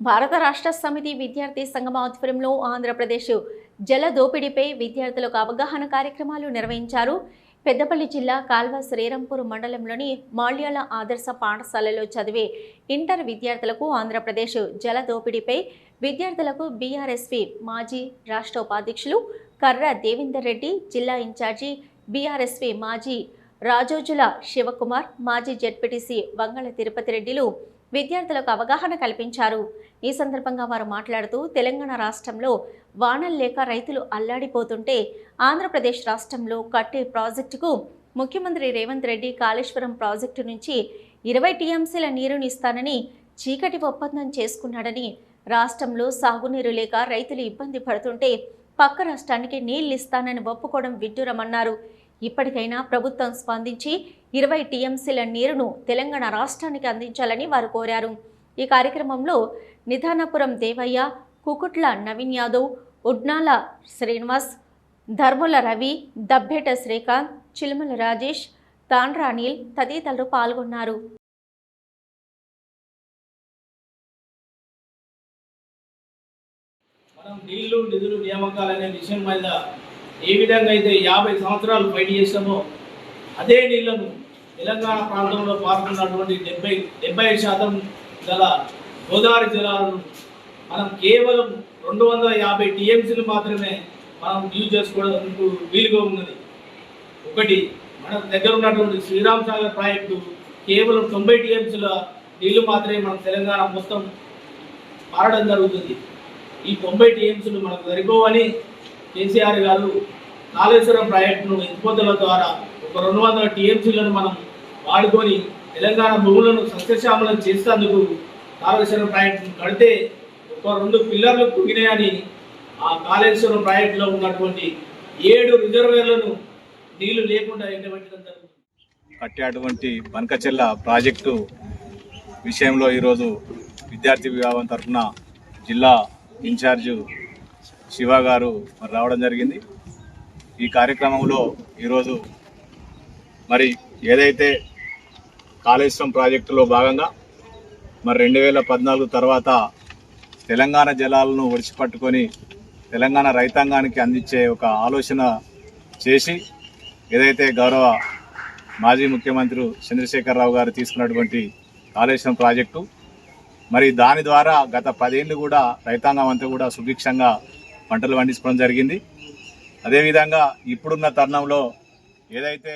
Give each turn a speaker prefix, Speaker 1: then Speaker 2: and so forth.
Speaker 1: భారత రాష్ట్ర సమితి విద్యార్థి సంఘం ఆధ్వర్యంలో ఆంధ్రప్రదేశ్ జల దోపిడీపై విద్యార్థులకు అవగాహన కార్యక్రమాలు నిర్వహించారు. పెద్దపల్లి జిల్లా కాల్వ శ్రీరంపూర్ మండలంలోని మాల్యాల ఆదర్శ పాఠశాలలో చదివే ఇంటర్ విద్యార్థులకు ఆంధ్రప్రదేశ్ జల దోపిడీపై విద్యార్థులకు బీఆర్ఎస్వి మాజీ రాష్ట్ర ఉపాధ్యక్షులు కర్ర దేవేందర్ రెడ్డి జిల్లా ఇన్ఛార్జి బీఆర్ఎస్వి మాజీ రాజోజుల శివకుమార్ మాజీ జెడ్పీటీసీ వంగళ తిరుపతి రెడ్డిలు విద్యార్థులకు అవగాహన కల్పించారు. ఈ సందర్భంగా వారు మాట్లాడుతూ తెలంగాణ రాష్ట్రంలో వానలు లేక రైతులు అల్లాడిపోతుంటే ఆంధ్రప్రదేశ్ రాష్ట్రంలో కట్టే ప్రాజెక్టుకు ముఖ్యమంత్రి రేవంత్ రెడ్డి కాళేశ్వరం ప్రాజెక్టు నుంచి ఇరవై టీఎంసీల నీరుని ఇస్తానని చీకటి ఒప్పందం చేసుకున్నాడని రాష్ట్రంలో సాగునీరు లేక రైతులు ఇబ్బంది పడుతుంటే పక్క రాష్ట్రానికి నీళ్ళు ఇస్తానని ఒప్పుకోవడం విడ్డూరమన్నారు. ఇప్పటికైనా ప్రభుత్వం స్పందించి ఇరవై టీఎంసీల నీరును తెలంగాణ రాష్ట్రానికి అందించాలని వారు కోరారు. ఈ కార్యక్రమంలో నిధానపురం దేవయ్య కుకుట్ల నవీన్ యాదవ్ ఉడ్నాల శ్రీనివాస్ ధర్ముల రవి దబ్బేట శ్రీకాంత్ చిలుమల రాజేష్ తాండ్రా అనిల్ తదితరులు పాల్గొన్నారు.
Speaker 2: మనం నీళ్ళు నిధులు నియామకాలు అనే విషయం మీద ఏ విధంగా అయితే యాభై సంవత్సరాలు ఫైట్ చేసామో అదే నీళ్ళను తెలంగాణ ప్రాంతంలో పాల్గొన్నటువంటి డెబ్బై డెబ్బై శాతం గల గోదావరి జలాలను మనం కేవలం రెండు వందల యాభై టీఎంసీలు మాత్రమే మనం యూజ్ చేసుకోవడానికి వీలుగా ఉన్నది. ఒకటి మన దగ్గర ఉన్నటువంటి శ్రీరామ్ సాగర్ ప్రాజెక్టు కేవలం తొంభై టీఎంసీల నీళ్ళు మాత్రమే మనం తెలంగాణ మొత్తం పారడం జరుగుతుంది. ఈ తొంభై టీఎంసీలు మనకు సరిపోవని కేసీఆర్ గారు కాళేశ్వరం ప్రాజెక్టును ఎత్తిపోతల ద్వారా ఒక రెండు వందల టీఎంసీలను మనం వాడుకొని తెలంగాణ భూములను సస్యశ్యామలం చేసేందుకు కాళేశ్వరం ప్రాజెక్టును కడితే ఒక రెండు పిల్లర్లు కుంగినాయని ఆ కాళేశ్వరం ప్రాజెక్టులో ఉన్నటువంటి ఏడు రిజర్వేర్లను నీళ్ళు లేకుండా ఎండబెట్టడం జరుగుతుంది.
Speaker 3: కట్టేటువంటి బనకచెల్ల ప్రాజెక్టు విషయంలో ఈరోజు విద్యార్థి విభాగం తరఫున జిల్లా ఇన్ఛార్జు శివ గారు మరి రావడం జరిగింది. ఈ కార్యక్రమంలో ఈరోజు మరి ఏదైతే కాళేశ్వరం ప్రాజెక్టులో భాగంగా మరి రెండు వేల పద్నాలుగు తర్వాత తెలంగాణ జలాలను ఒడిచిపట్టుకొని తెలంగాణ రైతాంగానికి అందించే ఒక ఆలోచన చేసి ఏదైతే గౌరవ మాజీ ముఖ్యమంత్రి చంద్రశేఖరరావు గారు తీసుకున్నటువంటి కాళేశ్వరం ప్రాజెక్టు మరి దాని ద్వారా గత పదేళ్ళు కూడా రైతాంగం అంతా కూడా సుభిక్షంగా పంటలు పండించుకోవడం జరిగింది. అదేవిధంగా ఇప్పుడున్న తరుణంలో ఏదైతే